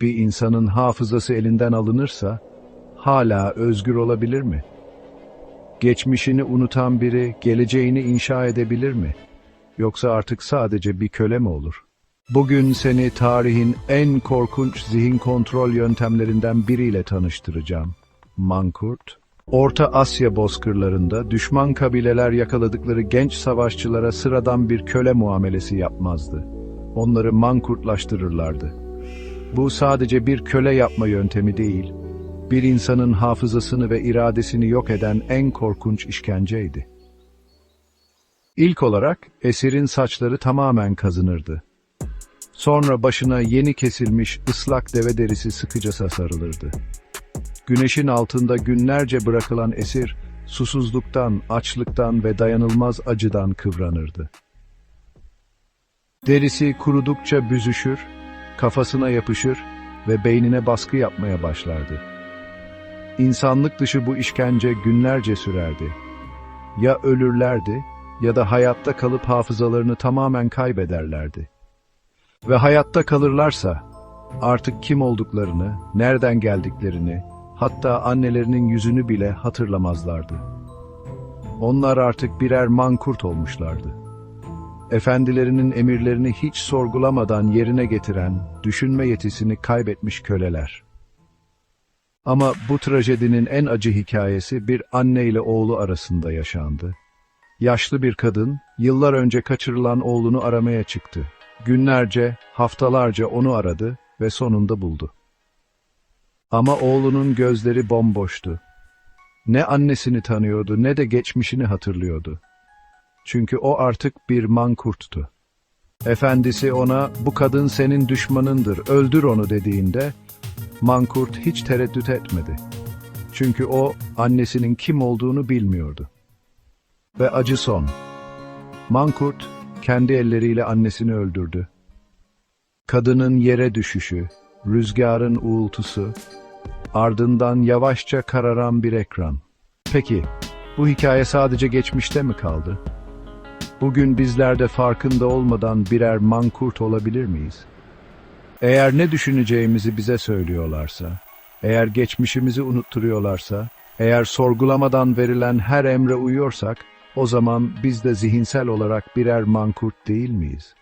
Bir insanın hafızası elinden alınırsa, hala özgür olabilir mi? Geçmişini unutan biri, geleceğini inşa edebilir mi? Yoksa artık sadece bir köle mi olur? Bugün seni tarihin en korkunç zihin kontrol yöntemlerinden biriyle tanıştıracağım. Mankurt. Orta Asya bozkırlarında düşman kabileler yakaladıkları genç savaşçılara sıradan bir köle muamelesi yapmazdı. Onları mankurtlaştırırlardı. Bu sadece bir köle yapma yöntemi değil, bir insanın hafızasını ve iradesini yok eden en korkunç işkenceydi. İlk olarak esirin saçları tamamen kazınırdı. Sonra başına yeni kesilmiş ıslak deve derisi sıkıca sarılırdı. Güneşin altında günlerce bırakılan esir, susuzluktan, açlıktan ve dayanılmaz acıdan kıvranırdı. Derisi kurudukça büzüşür, kafasına yapışır ve beynine baskı yapmaya başlardı. İnsanlık dışı bu işkence günlerce sürerdi. Ya ölürlerdi ya da hayatta kalıp hafızalarını tamamen kaybederlerdi. Ve hayatta kalırlarsa artık kim olduklarını, nereden geldiklerini, hatta annelerinin yüzünü bile hatırlamazlardı. Onlar artık birer mankurt olmuşlardı. Efendilerinin emirlerini hiç sorgulamadan yerine getiren, düşünme yetisini kaybetmiş köleler. Ama bu trajedinin en acı hikayesi bir anne ile oğlu arasında yaşandı. Yaşlı bir kadın, yıllar önce kaçırılan oğlunu aramaya çıktı. Günlerce, haftalarca onu aradı ve sonunda buldu. Ama oğlunun gözleri bomboştu. Ne annesini tanıyordu ne de geçmişini hatırlıyordu. Çünkü o artık bir mankurttu. Efendisi ona bu kadın senin düşmanındır öldür onu dediğinde mankurt hiç tereddüt etmedi. Çünkü o annesinin kim olduğunu bilmiyordu. Ve acı son. Mankurt kendi elleriyle annesini öldürdü. Kadının yere düşüşü, rüzgarın uğultusu, ardından yavaşça kararan bir ekran. Peki, bu hikaye sadece geçmişte mi kaldı? Bugün bizler de farkında olmadan birer mankurt olabilir miyiz? Eğer ne düşüneceğimizi bize söylüyorlarsa, eğer geçmişimizi unutturuyorlarsa, eğer sorgulamadan verilen her emre uyuyorsak, o zaman biz de zihinsel olarak birer mankurt değil miyiz?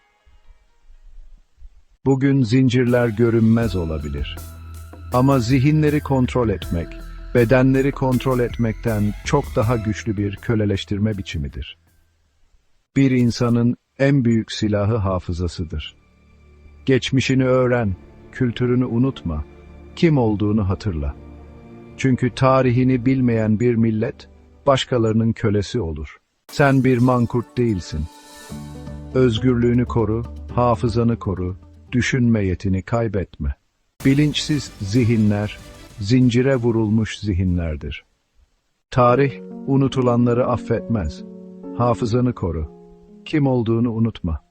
Bugün zincirler görünmez olabilir. Ama zihinleri kontrol etmek, bedenleri kontrol etmekten çok daha güçlü bir köleleştirme biçimidir. Bir insanın en büyük silahı hafızasıdır. Geçmişini öğren, kültürünü unutma, kim olduğunu hatırla. Çünkü tarihini bilmeyen bir millet, başkalarının kölesi olur. Sen bir mankurt değilsin. Özgürlüğünü koru, hafızanı koru, düşünme yetini kaybetme. Bilinçsiz zihinler, zincire vurulmuş zihinlerdir. Tarih, unutulanları affetmez. Hafızanı koru. Kim olduğunu unutma.